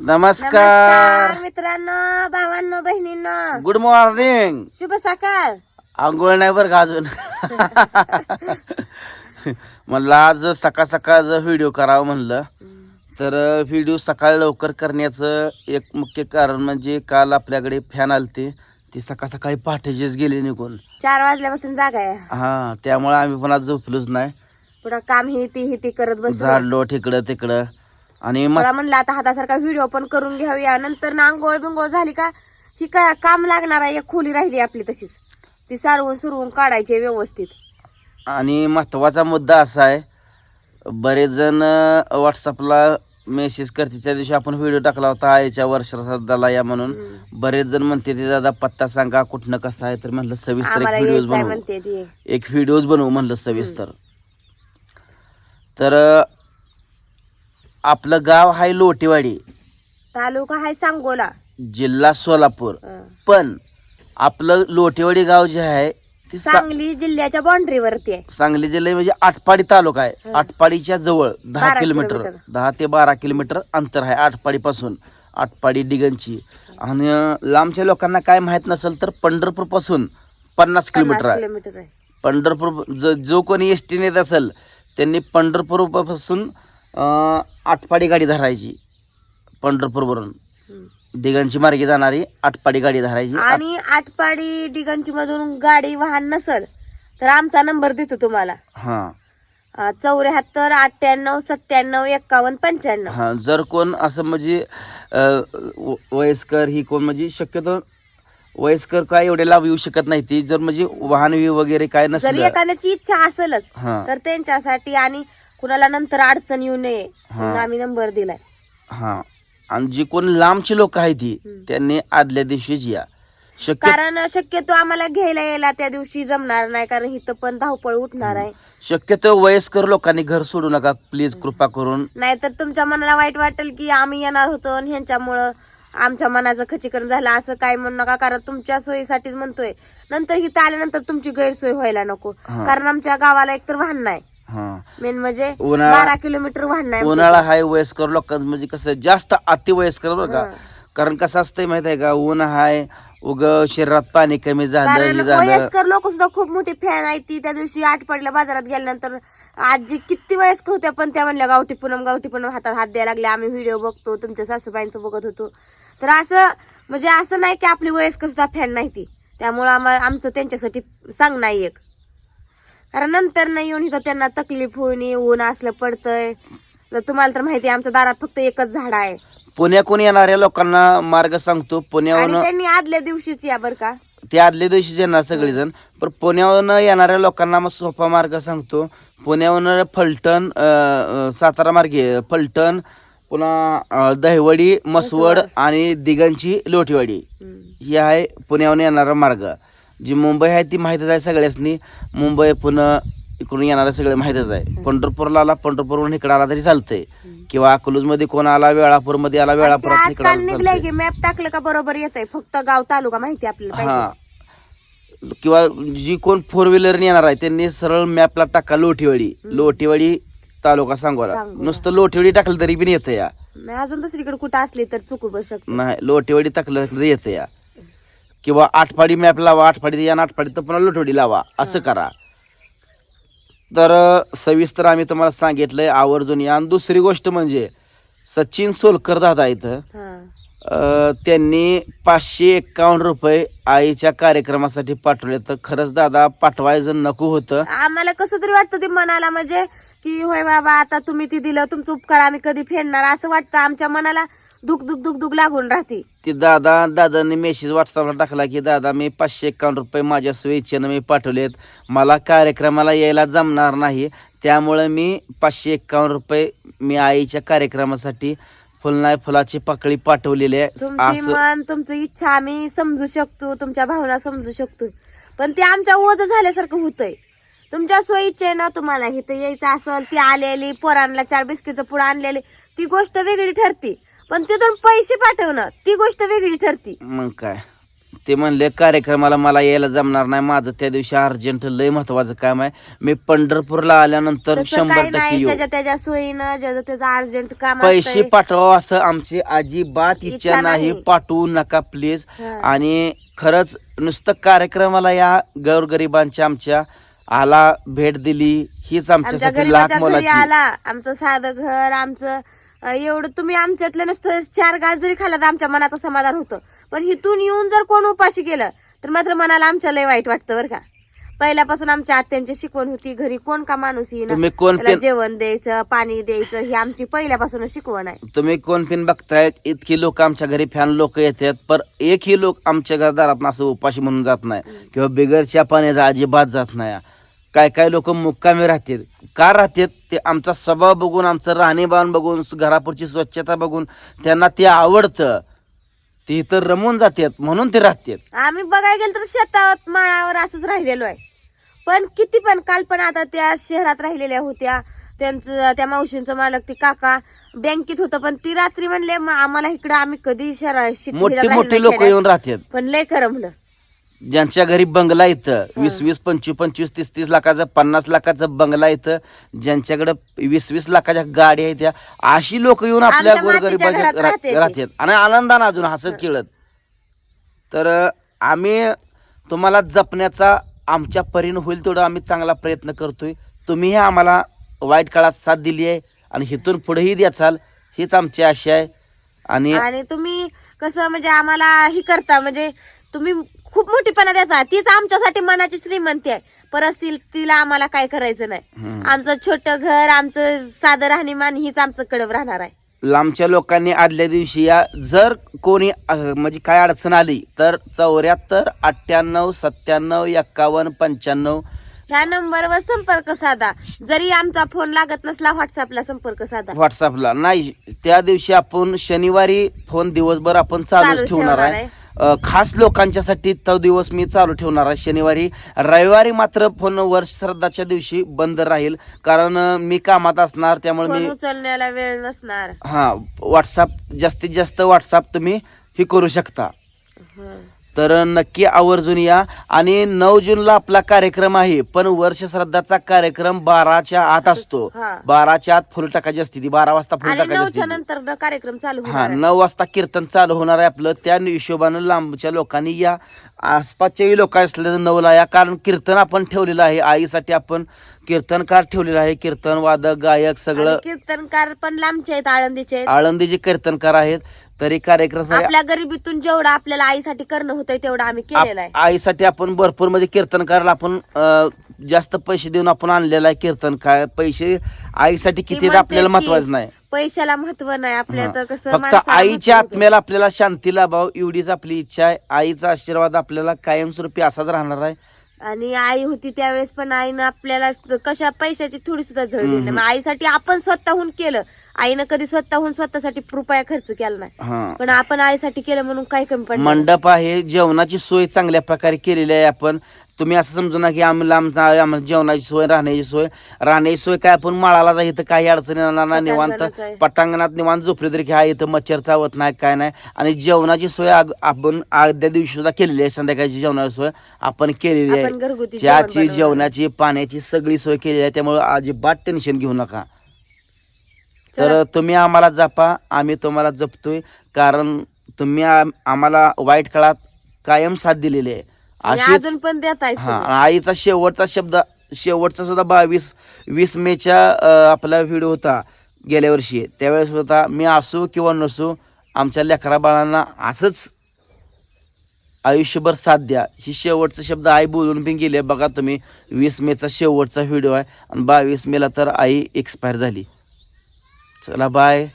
नमस्कार. मित्रांनो भावांनो बहिणींनो. गुड मॉर्निंग शुभ सकाळ. आंघोळ नाही बरं का अजून? म्हणलं आज सकाळ सकाळ जर व्हिडिओ करावं म्हणलं. तर व्हिडिओ सकाळ लवकर करण्याचं एक मुख्य कारण म्हणजे काल आपल्याकडे फॅन आलते. ती सकाळ सकाळी पहाटेचेच गेले निघून. चार वाजल्यापासून जागा आहे. हा त्यामुळे आम्ही पण आज झोपलोच नाही. पुढं काम ही ती ही ती करत बस झाडलो तिकडं तिकडं. आणि मला म्हणलं आता हातासारखा व्हिडिओ पण करून घ्याऊया नंतर ना आंघोळ बिंगोळ झाली का ही काय काम लागणार आहे खोली राहिली आपली तशीच. ती सारवून सुरवून काढायची व्यवस्थित. आणि महत्त्वाचा मुद्दा असा आहे बरेच जण व्हॉट्सअपला मेसेज करते. त्या दिवशी आपण व्हिडिओ टाकला होता आईच्या वर्षाला या म्हणून. बरेच जण म्हणते ते दादा पत्ता सांगा कुठनं कसं आहे? तर म्हणलं सविस्तर एक आहे बनवू. एक व्हिडिओज बनवू म्हणलं सविस्तर. तर आपलं गाव आहे लोटेवाडी. तालुका हाय सांगोला. जिल्हा सोलापूर. अं. पण आपलं लोटेवाडी गाव जे आहे ते सा- सांगली जिल्ह्याच्या बाउंड्रीवरती आहे. सांगली जिल्हा म्हणजे आटपाडी तालुका आहे. आटपाडीच्या जवळ दहा बारा किलोमीटर. किलोमीटर. दहा ते बारा किलोमीटर अंतर आहे आटपाडी पासून आटपाडी डिगनची आणि अं, लांबच्या लोकांना काय माहीत नसेल तर पंढरपूरपासून पन्नास किलोमीटर पन्नास आहे. किलोमीटर आहे. पंढरपूर ज- जो कोणी एस टी नेत असेल त्यांनी पंढरपूर आटपाडी गाडी धरायची पंढरपूरवरून. दिगंची मार्गे जाणारी आटपाडी गाडी धरायची. आणि आटपाडी डिगंची मधून गाडी वाहन नसल तर आमचा नंबर देतो तुम्हाला. हा. चौऱ्याहत्तर अठ्ठ्याण्णव सत्त्याण्णव एक्कावन्न पंच्याण्णव. हा जर कोण असं म्हणजे अ, वयस्कर ही कोण म्हणजे शक्यतो वयस्कर काय एवढे लाभ येऊ शकत नाही. ती जर म्हणजे वाहन वगैरे काय जर नसेल एखाद्याची इच्छा असेलच हा. तर त्यांच्यासाठी आणि कुणाला नंतर अडचण येऊ नये. म्हणून आम्ही नंबर दिलाय. हा. आणि जी कोण लांबची लोक आहेत ती. त्यांनी आदल्या दिवशीच या. शक्य कारण शक्यतो आम्हाला घ्यायला यायला त्या दिवशी जमणार नाही कारण इथं पण धावपळ उठणार आहे. शक्यतो वयस्कर लोकांनी घर सोडू नका प्लीज कृपा करून. नाहीतर तुमच्या मनाला वाईट वाटेल की आम्ही येणार होतो आणि ह्यांच्यामुळं आमच्या मनाचं खचीकरण झालं असं काय म्हणू नका कारण तुमच्या सोयीसाठीच म्हणतोय. नंतर इथं आल्यानंतर तुमची गैरसोय व्हायला नको. कारण आमच्या गावाला एकतर वाहन नाही. हा. मेन म्हणजे उन्हाळा- बारा किलोमीटर नाही उन्हाळा हाय वयस्कर लोकांचं म्हणजे कसं आहे, जास्त अति वयस्कर बरं का. कारण कसं असतंय माहीत आहे का ऊन हाय उग शरीरात पाणी कमी झालं कारण झालं. वयस्कर लोक सुद्धा खूप मोठी फॅन आहे. ती त्या दिवशी आठ पडल्या बाजारात गेल्यानंतर. आजी किती वयस्कर होत्या पण त्या म्हणल्या गावठी पूनम गावठी पूनम हातात हात द्यायला लागले. आम्ही व्हिडिओ बघतो तुमच्या सासूबाईंचं बघत होतो. तर असं म्हणजे असं नाही की आपली वयस्कर सुद्धा फॅन नाही ती. त्यामुळं आम्हाला आमचं त्यांच्यासाठी सांग नाही एक. कारण नंतर नाही येऊन इथं त्यांना तकलीफ होऊन ऊन असलं पडतंय. तर तुम्हाला तर माहिती आहे आमच्या दारात फक्त एकच झाड आहे. पुण्याकडून येणाऱ्या लोकांना मार्ग सांगतो. आणि पुण्याहून त्यांनी आदल्या दिवशीच या बरं का. ते आदल्या दिवशी येणार सगळेजण. पण पुण्याहून येणाऱ्या लोकांना मग सोपा मार्ग सांगतो. पुण्याहून फलटण अं, अं, सातारा मार्गे फलटण पुन्हा अं, दहिवडी मसवड आणि दिगंची लोटेवाडी हम्म. ही आहे पुण्याहून येणारा मार्ग. जी मुंबई आहे ती माहीतच आहे सगळ्यासनी. मुंबई पुणे इकडून येणारा सगळे माहीतच आहे. पंढरपूरला आला पंढरपूरवरून इकडे आला तरी चालतंय. किंवा अकलूजमध्ये कोण आला वेळापूरमध्ये आला आजकाल निघलंय. की मॅप टाकलं का बरोबर येतंय. फक्त गाव तालुका माहिती आपल्याला हा. किंवा जी कोण फोर व्हीलर येणार आहे त्यांनी सरळ मॅपला टाका लोटेवाडी लोटेवाडी तालुका सांगोला. नुसतं लोटेवाडी टाकलं तरी पण येतं या. अजून दुसरीकडे कुठं असली तर चुकू शकतो. नाही लोटेवाडी टाकलं तरी येतं या. किंवा आठपाडी मॅप लावा आठपाडी या आठपाडी तर पुन्हा लोटेवाडी लावा असं करा. तर सविस्तर आम्ही तुम्हाला सांगितलंय आवर्जून. या आणि दुसरी गोष्ट म्हणजे सचिन सोलकर दादा इथं हा. त्यांनी पाचशे एक्कावन्न रुपये आईच्या कार्यक्रमासाठी पाठवले तर खरंच दादा पाठवायचं नको होतं. आम्हाला कसं तरी वाटतं ते मनाला म्हणजे की होय बाबा आता तुम्ही ती दिलं तुमचं उपकार आम्ही कधी फेडणार? असं वाटतं आमच्या मनाला. दुख दुख दुख दुख लागून राहते. ते दादा दादांनी मेसेज व्हॉट्सअपला टाकला की दादा मी पाचशे एक्कावन्न रुपये माझ्या स्वेच्छेनं मी पाठवलेत. मला कार्यक्रमाला यायला जमणार नाही. त्यामुळे मी पाचशे एक्कावन्न रुपये मी आईच्या कार्यक्रमासाठी फुलनाय फुलाची पाकळी पाठवलेली आहे. तुमची असं मन तुमची इच्छा आम्ही समजू शकतो तुमच्या भावना समजू शकतो. पण ते आमच्या ओझ झाल्यासारखं होतंय. तुमच्या सोयीचे ना तुम्हाला इथं यायचं असेल ती आलेली पोरांना चार बिस्किटचं पुढं आणलेली. ती गोष्ट वेगळी ठरती. पण तिथून पैसे पाठवणं ती गोष्ट वेगळी ठरती. मग काय? ते म्हणले कार्यक्रमाला मला यायला जमणार नाही. माझं त्या दिवशी अर्जंट लय महत्वाचं काम आहे. मी पंढरपूरला आल्यानंतर तसं शंभर काही टक्के नाही येऊ. त्याच्या त्याच्या सोयीनं ज्याचं त्याचं अर्जंट काम पैसे असतंय. पाठवा असं आमची अजिबात इच्छा इच्छा नाही. नाही. पाठवू नका प्लीज हा. आणि खरंच नुसतं कार्यक्रमाला या गौरगरिबांच्या आमच्या आला भेट दिली. हीच आमच्या आमच्यासाठी लाख गरीबाच्या घरी मोलाची आला. आमचं साधं घर आमचं एवढं तुम्ही आमच्यातलं नसतं चार गाज जरी खाल्ला तर आमच्या मनाचं समाधान होतं. पण इथून येऊन जर कोण उपाशी केलं तर मात्र मनाला आमच्या लय वाईट वाटतं बरं का. पहिल्यापासून आमच्या आत्यांची शिकवण होती घरी कोण का माणूस तुम्ही कोण जेवण द्यायचं पाणी द्यायचं ही आमची पहिल्यापासून शिकवण आहे. तुम्ही कोण पिन बघताय इतकी लोक आमच्या घरी फॅन लोक येतात पर एकही लोक आमच्या घरदारात असं उपाशी म्हणून जात नाही. किंवा बिगरच्या पाण्याचा अजिबात जात नाही. काय काय लोक मुक्कामी राहतात. का राहतात? ते आमचा स्वभाव बघून आमचं राहणीमान बघून घरापुरची स्वच्छता बघून त्यांना ते आवडतं. ते इथं रमून जातात म्हणून ते राहतात. आम्ही बघायला गेलो तर शेतात माळावर असंच राहिलेलो आहे. पण किती पण काल पण आता त्या शहरात राहिलेल्या होत्या. त्यांचं त्या मावशींचं मालक ती काका बँकेत होतं पण ती रात्री म्हणले "म- आम्हाला इकडं आम्ही कधी शहरा मोठी मोठी लोक खेड्यात." येऊन राहतात. पण लय करमलं. ज्यांच्या घरी बंगला इथं वीस वीस पंचवीस पंचवीस तीस तीस लाखाचा पन्नास लाखाचा बंगला इथं ज्यांच्याकडे वीस वीस लाखाच्या गाड्या आहेत त्या अशी लोक येऊन आपल्या आमच्या मातीच्या गोरगरिबाच्या घरात रा- राहते ते. राहतात आणि आनंदानं अजून हसत खेळत. तर आम्ही तुम्हाला जपण्याचा आमच्या परीनं होईल तेवढा आम्ही चांगला प्रयत्न करतोय. तुम्हीही आम्हाला वाईट काळात साथ दिली आहे आणि इथून पुढेही द्याचाल हीच आमची आशा आहे. आणि आणि तुम्ही कसं म्हणजे आम्हाला ही करता म्हणजे तुम्ही खूप मोठीपणा देता तीच आमच्यासाठी मनाची श्रीमंती आहे. परिस्थितीला आम्हाला काय करायचं नाही. आमचं छोटं घर आमचं साधं राहणीमान हीच आमचं कडव राहणार आहे. लांबच्या लोकांनी आदल्या दिवशी या जर कोणी म्हणजे काय अडचण आली तर चौऱ्याहत्तर अठ्ठ्याण्णव सत्त्याण्णव एक्कावन्न पंच्याण्णव. ह्या नंबरवर संपर्क साधा. जरी आमचा फोन लागत नसला व्हॉट्सअपला संपर्क साधा. व्हॉट्सअपला नाही त्या दिवशी आपण शनिवारी फोन दिवसभर आपण चालूच चालू ठेवणार आहे. खास लोकांच्यासाठी तो दिवस मी चालू ठेवणार आहे. शनिवारी रविवारी मात्र फोन वर्ष श्रद्धाच्या दिवशी बंद राहील. कारण मी कामात असणार त्यामुळे मी उचलण्याला वेळ नसणार. हा व्हॉट्सअप जास्तीत जास्त व्हॉट्सअप तुम्ही हे करू शकता. तर नक्की आवर्जून या आणि नऊ जूनला आपला कार्यक्रम आहे पण वर्ष श्रद्धाचा कार्यक्रम बाराच्या आत असतो हा. बाराच्या आत फुल टाकायची असते ती बारा वाजता फुल आणि टाकायची नऊच्या असते. नंतर कार्यक्रम चालू हा होणार आहे. नऊ वाजता कीर्तन चालू होणार आहे आपलं त्या हिशोबानं लांबच्या लोकांनी या आसपासच्याही लोक असले नऊला या कारण कीर्तन आपण ठेवलेलं आहे आईसाठी आपण कीर्तनकार ठेवलेलं आहे कीर्तन वादक गायक सगळं आणि कीर्तनकार पण लांबचे आहेत आळंदीचे आहेत. आळंदीचे कीर्तनकार आहेत तरी कार्यक्रम आपल्या गरिबीतून जेवढं आपल्याला आईसाठी करणं होतंय तेवढं आम्ही केलेलं आहे. आईसाठी आपण भरपूर म्हणजे कीर्तनकाराला आपण अं, जास्त पैसे देऊन आपण आणलेला आहे कीर्तनकार पैसे आईसाठी ती किती म्हणते आपल्याला की महत्वाचं नाही. पैशाला महत्त्व नाही आपल्या तर कसं फक्त माणसाला आईच्या महत्त्व. आत्म्याला आपल्याला शांती लाभाव एवढीच आपली इच्छा आहे. आईचा आशीर्वाद आपल्याला कायमस्वरूपी असाच राहणार आहे. आणि आई होती त्यावेळेस पण आईनं आपल्याला कशा पैशाची थोडी सुद्धा झळ दिली नाही. मग आईसाठी आपण स्वतःहून केलं आईनं कधी स्वतःहून स्वतःसाठी रुपया खर्च केला नाही. पण आपण आईसाठी केलं म्हणून काय कमी पडलं मंडप आहे जेवणाची सोय चांगल्या प्रकारे केलेली आहे आपण. तुम्ही असं समजू ना की आम्हाला आमचा आम्हाला जेवणाची सोय राहण्याची सोय. राहण्याची सोय काय आपण माळाला जा इथं काही अडचण येणार नाही. निवांत. पटांगणात निवांत झोपले तरी काय इथं मच्छर चावत नाही काय नाही. आणि जेवणाची सोय आपण आदल्या दिवशी सुद्धा केलेली आहे संध्याकाळची जेवणाची सोय आपण केलेली आहे. चहाची. जेवणाची पाण्याची सगळी सोय केलेली आहे. त्यामुळे अजिबात टेन्शन घेऊ नका. तर. तुम्ही आम्हाला जपा आम्ही तुम्हाला जपतोय. कारण तुम्ही आम- आम्हाला वाईट काळात कायम साथ दिलेली आहे. अशीच अजून पण देत आहे हा आईचा शेवटचा शब्द शेवटचा सुद्धा बावीस वीस मेच्या अं, आपला व्हिडिओ होता गेल्या वर्षी. त्यावेळेस होता मी असू किंवा नसू आमच्या लेकरा बाळांना असंच आयुष्यभर साथ द्या. ही शेवटचा शब्द आई बोलून पण गेले बघा तुम्ही वीस मेचा शेवटचा व्हिडिओ आहे आणि बावीस मेला तर आई एक्सपायर झाली. चला बाय